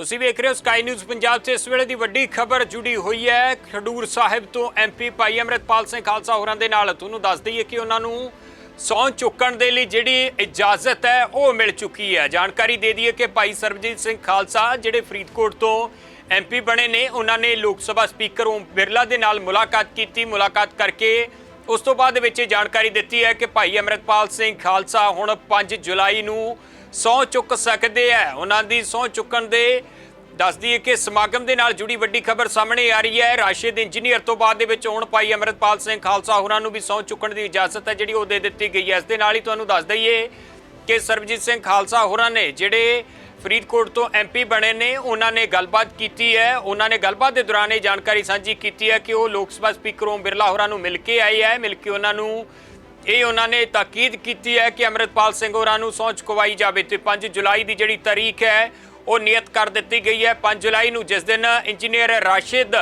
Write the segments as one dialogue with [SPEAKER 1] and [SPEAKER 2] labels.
[SPEAKER 1] ਤੁਸੀਂ ਵੇਖ ਰਹੇ ਹੋ ਸਕਾਈ ਨਿਊਜ਼ ਪੰਜਾਬ 'ਚ ਇਸ ਵੇਲੇ ਦੀ ਵੱਡੀ ਖਬਰ ਜੁੜੀ ਹੋਈ ਹੈ। ਖਡੂਰ ਸਾਹਿਬ ਤੋਂ ਐਮਪੀ ਭਾਈ ਅਮਰਿਤਪਾਲ ਸਿੰਘ ਖਾਲਸਾ ਹੋਰਾਂ ਦੇ ਨਾਲ। ਤੁਹਾਨੂੰ ਦੱਸ ਦਈਏ ਕਿ ਉਹਨਾਂ ਨੂੰ ਸਹੁੰ ਚੁੱਕਣ ਦੇ ਲਈ ਜਿਹੜੀ ਇਜਾਜ਼ਤ ਹੈ, ਉਹ ਮਿਲ ਚੁੱਕੀ ਹੈ। ਜਾਣਕਾਰੀ ਦੇ ਦਈਏ ਕਿ ਭਾਈ ਸਰਬਜੀਤ ਸਿੰਘ ਖਾਲਸਾ ਜਿਹੜੇ ਫਰੀਦਕੋਟ ਤੋਂ ਐਮਪੀ ਬਣੇ ਨੇ, ਉਹਨਾਂ ਨੇ ਲੋਕ ਸਭਾ ਸਪੀਕਰ ਓਮ ਬਿਰਲਾ ਦੇ ਨਾਲ ਮੁਲਾਕਾਤ ਕੀਤੀ। ਮੁਲਾਕਾਤ ਕਰਕੇ ਉਸ ਤੋਂ ਬਾਅਦ ਵਿੱਚ ਇਹ ਜਾਣਕਾਰੀ ਦਿੱਤੀ ਹੈ ਕਿ ਭਾਈ ਅਮਰਿਤਪਾਲ ਸਿੰਘ ਖਾਲਸਾ ਹੁਣ 5 ਜੁਲਾਈ ਨੂੰ ਸਹੁੰ ਚੁੱਕ ਸਕਦੇ ਹੈ। ਉਹਨਾਂ ਦੀ ਸਹੁੰ ਚੁੱਕਣ ਦੇ ਦੱਸ ਦਈਏ ਕਿ ਸਮਾਗਮ ਦੇ ਨਾਲ ਜੁੜੀ ਵੱਡੀ ਖਬਰ ਸਾਹਮਣੇ ਆ ਰਹੀ ਹੈ। ਰਾਸ਼ਿਦ ਇੰਜੀਨੀਅਰ ਤੋਂ ਬਾਅਦ ਦੇ ਵਿੱਚ ਹੁਣ ਭਾਈ ਅਮਰਿਤਪਾਲ ਸਿੰਘ ਖਾਲਸਾ ਹੋਰਾਂ ਨੂੰ ਵੀ ਸਹੁੰ ਚੁੱਕਣ ਦੀ ਇਜਾਜ਼ਤ ਹੈ, ਜਿਹੜੀ ਉਹ ਦੇ ਦਿੱਤੀ ਗਈ ਹੈ। ਇਸ ਦੇ ਨਾਲ ਹੀ ਤੁਹਾਨੂੰ ਦੱਸ ਦਈਏ ਕਿ ਸਰਬਜੀਤ ਸਿੰਘ ਖਾਲਸਾ ਹੋਰਾਂ ਨੇ ਜਿਹੜੇ ਫਰੀਦਕੋਟ ਤੋਂ ਐਮਪੀ ਬਣੇ ਨੇ, ਉਹਨਾਂ ਨੇ ਗੱਲਬਾਤ ਕੀਤੀ ਹੈ, ਉਹਨਾਂ ਨੇ ਗੱਲਬਾਤ ਦੇ ਦੌਰਾਨ ਇਹ ਜਾਣਕਾਰੀ ਸਾਂਝੀ ਕੀਤੀ ਹੈ ਕਿ ਉਹ ਲੋਕ ਸਭਾ ਸਪੀਕਰ ਓਮ ਬਿਰਲਾ ਹੋਰਾਂ ਨੂੰ ਮਿਲ ਕੇ ਆਏ ਹੈ, ਮਿਲ ਕੇ ਉਹਨਾਂ ਨੂੰ, ਇਹ ਉਹਨਾਂ ਨੇ ਤਾਕੀਦ ਕੀਤੀ ਹੈ ਕਿ ਅਮਰਿਤਪਾਲ ਸਿੰਘ ਹੋਰਾਂ ਨੂੰ ਸਹੁੰ ਚੁਕਵਾਈ ਜਾਵੇ ਤੇ 5 ਜੁਲਾਈ ਦੀ ਜਿਹੜੀ ਤਾਰੀਖ ਹੈ, ਉਹ ਨਿਯਤ ਕਰ ਦਿੱਤੀ ਗਈ ਹੈ। 5 ਜੁਲਾਈ ਨੂੰ ਜਿਸ ਦਿਨ ਇੰਜੀਨੀਅਰ ਰਾਸ਼ਿਦ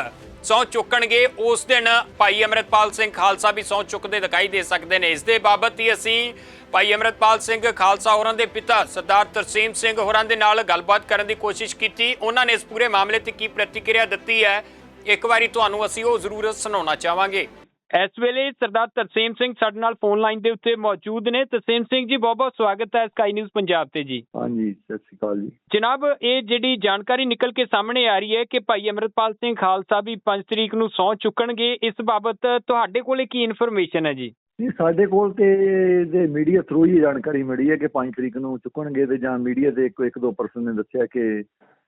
[SPEAKER 1] ਸਹੁੰ ਚੁੱਕਣਗੇ, ਉਸ ਦਿਨ ਭਾਈ ਅਮਰਿਤਪਾਲ ਸਿੰਘ ਖਾਲਸਾ ਵੀ ਸਹੁੰ ਚੁੱਕਦੇ ਦਿਖਾਈ ਦੇ ਸਕਦੇ ਨੇ। ਇਸ ਦੇ ਬਾਬਤ ਹੀ ਅਸੀਂ ਭਾਈ ਅਮਰਿਤਪਾਲ ਸਿੰਘ ਖਾਲਸਾ ਹੋਰਾਂ ਦੇ ਪਿਤਾ ਸਰਦਾਰ ਤਰਸੀਮ ਸਿੰਘ ਹੋਰਾਂ ਦੇ ਨਾਲ ਗੱਲਬਾਤ ਕਰਨ ਦੀ ਕੋਸ਼ਿਸ਼ ਕੀਤੀ। ਉਹਨਾਂ ਨੇ ਇਸ ਪੂਰੇ ਮਾਮਲੇ ਤੇ ਕੀ ਪ੍ਰਤੀਕਿਰਿਆ ਦਿੱਤੀ ਹੈ, ਇੱਕ ਵਾਰੀ ਤੁਹਾਨੂੰ ਅਸੀਂ ਉਹ ਜ਼ਰੂਰ ਸੁਣਾਉਣਾ ਚਾਹਾਂਗੇ। ਇਸ ਵੇਲੇ ਸਰਦਾਰ ਤਰਸੀਮ ਸਿੰਘ ਸਾਡੇ ਨਾਲ ਫੋਨ ਲਾਈਨ ਦੇ ਉੱਤੇ ਮੌਜੂਦ ਨੇ। ਤਰਸੀਮ ਸਿੰਘ ਜੀ ਬਹੁਤ ਬਹੁਤ ਸਵਾਗਤ ਹੈ ਸਕਾਈ ਨਿਊਜ਼ ਪੰਜਾਬ ਤੇ ਜੀ।
[SPEAKER 2] ਹਾਂਜੀ ਸਤਿ ਸ਼੍ਰੀ ਅਕਾਲ ਜੀ।
[SPEAKER 1] ਜਨਾਬ ਇਹ ਜਿਹੜੀ ਜਾਣਕਾਰੀ ਨਿਕਲ ਕੇ ਸਾਹਮਣੇ ਆ ਰਹੀ ਹੈ ਕਿ ਭਾਈ ਅਮਰਿਤਪਾਲ ਸਿੰਘ ਖਾਲਸਾ ਵੀ 5 ਤਰੀਕ ਨੂੰ ਸਹੁੰ ਚੁੱਕਣਗੇ ਇਸ ਬਾਬਤ ਤੁਹਾਡੇ ਕੋਲੇ ਕੀ ਇਨਫੋਰਮੇਸ਼ਨ ਹੈ ਜੀ?
[SPEAKER 2] ਨਹੀਂ ਸਾਡੇ ਕੋਲ ਤੇ ਦੇ ਮੀਡੀਆ ਥਰੂ ਹੀ ਜਾਣਕਾਰੀ ਮਿਲੀ ਹੈ ਕਿ 5 ਤਰੀਕ ਨੂੰ ਚੁੱਕਣਗੇ ਤੇ ਜਾਂ ਮੀਡੀਆ ਦੇ ਇੱਕ ਇੱਕ ਦੋ ਪਰਸਨ ਨੇ ਦੱਸਿਆ ਕਿ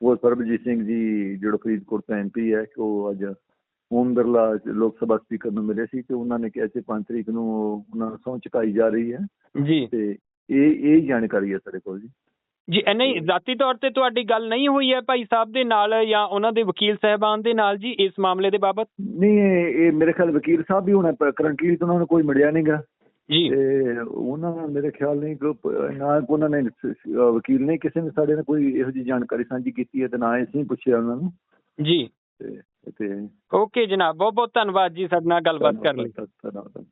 [SPEAKER 2] ਉਹ ਸਰਬਜੀਤ ਸਿੰਘ ਜੀ ਜਿਹੜਾ ਫਰੀਦਕੋਟ ਤੋਂ ਐਮਪੀ ਹੈ ਕਿ ਉਹ ਅੱਜ ਓਮ ਬਿਰਲਾ ਲੋਕ ਸਭਾ ਸਪੀਕਰ ਨੂੰ ਮਿਲੇ ਸੀ ਤੇ ਉਹਨਾਂ ਨੇ ਕਿਹਾ ਕਿ 5 ਤਰੀਕ ਨੂੰ ਉਹਨਾਂ ਨੂੰ ਸਹੁੰ ਚੁਕਾਈ ਜਾ ਰਹੀ ਹੈ।
[SPEAKER 1] ਜੀ।
[SPEAKER 2] ਤੇ ਇਹ ਇਹ ਜਾਣਕਾਰੀ ਹੈ ਸਾਡੇ ਕੋਲ ਜੀ।
[SPEAKER 1] ਜੀ ਨਹੀਂ ਜ਼ਾਤੀ ਤੌਰ ਤੇ ਤੁਹਾਡੀ ਗੱਲ ਨਹੀਂ ਹੋਈ ਹੈ ਭਾਈ ਸਾਹਿਬ ਦੇ ਨਾਲ ਜਾਂ ਉਹਨਾਂ ਦੇ ਵਕੀਲ ਸਹਿਬਾਨ ਦੇ ਨਾਲ ਜੀ ਇਸ ਮਾਮਲੇ ਦੇ ਬਾਬਤ?
[SPEAKER 2] ਨਹੀਂ ਇਹ ਮੇਰੇ ਖਿਆਲ ਵਕੀਲ ਸਾਹਿਬ ਵੀ ਹੁਣ ਕਰੰਟਲੀ ਤਾਂ ਉਹਨਾਂ ਨੂੰ ਕੋਈ ਮਿਲਿਆ ਨਹੀਂਗਾ
[SPEAKER 1] ਜੀ।
[SPEAKER 2] ਤੇ ਉਹਨਾਂ ਨੇ ਮੇਰੇ ਖਿਆਲ ਨਹੀਂ ਨਾ ਉਹਨਾਂ ਨੇ ਸ- ਸ- ਵਕੀਲ ਨੇ ਕਿਸੇ ਨੇ ਸਾਡੇ ਨਾਲ ਕੋਈ ਇਹੋ ਜਿਹੀ ਜਾਣਕਾਰੀ ਸਾਂਝੀ ਕੀਤੀ ਹੈ ਤੇ ਨਾ ਅਸੀਂ ਪੁੱਛਿਆ ਉਹਨਾਂ ਨੂੰ।
[SPEAKER 1] ਜੀ।
[SPEAKER 2] ਤੇ
[SPEAKER 1] ਓਕੇ ਜਨਾਬ ਬਹੁਤ ਬਹੁਤ ਧੰਨਵਾਦ ਜੀ ਸਾਡੇ ਨਾਲ ਗੱਲਬਾਤ ਕਰਨ ਲਈ।